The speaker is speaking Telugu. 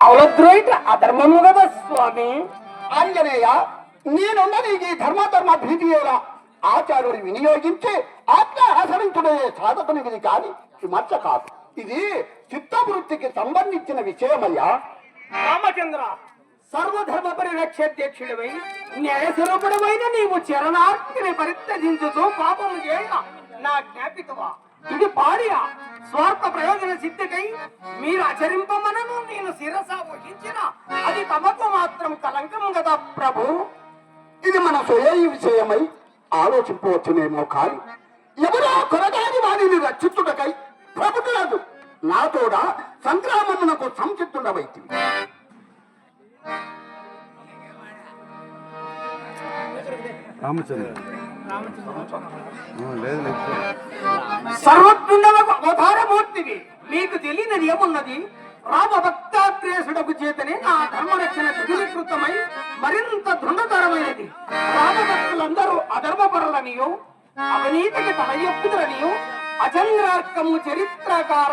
అవలద్రోహిత అధర్మము కదా స్వామి? ఆంజనేయ నేనున్నది ఈ ధర్మధర్మ భీతియేలా. ఆచార్యుడు వినియోగించి ఆజ్ఞ ఆచరించుడే సాధకునిది కాని విమర్శ కాదు. ఇది చిత్తవృత్తికి సంబంధించిన విషయమయ్యా. రామచంద్ర సర్వధర్మ పరిరక్షాధ్యక్షుడివై న్యాయస్వరూపుడమైన నీవు చరణార్థిని పరిత్యజించుతూ పాపము చేయ నా జ్ఞాపికవా? ఇది పాడియా. స్వార్థ ప్రయోజన సిద్ధికై మీరు ఆచరింపమనను. శిరస వహించిన అది తమకు మాత్రం కలంకం కదా ప్రభు? ఇది మన స్వయ విషయమై ఆలోచింపవచ్చునేమో కాని ఎవరో కొరగాని వారిని రక్షించుటకై ప్రభుత్వరాజు నాతోడ సంగ్రామమునకు సంసిద్ధుడవైతివి రామచంద్ర. సర్వజ్ఞుండవకు అవతారమూర్తివి. మీకు తెలియనిది ఏమున్నది రామ భక్తాగ్రేసుడకు చేతనే ఆ ధర్మరక్షణ దిగులీకృతమై మరింత దృఢతరమైనది. రామభక్తులందరూ అధర్మపరులనియో అవినీతికి తల ఎప్పుదరనియో అచంద్రార్కము చరిత్రకార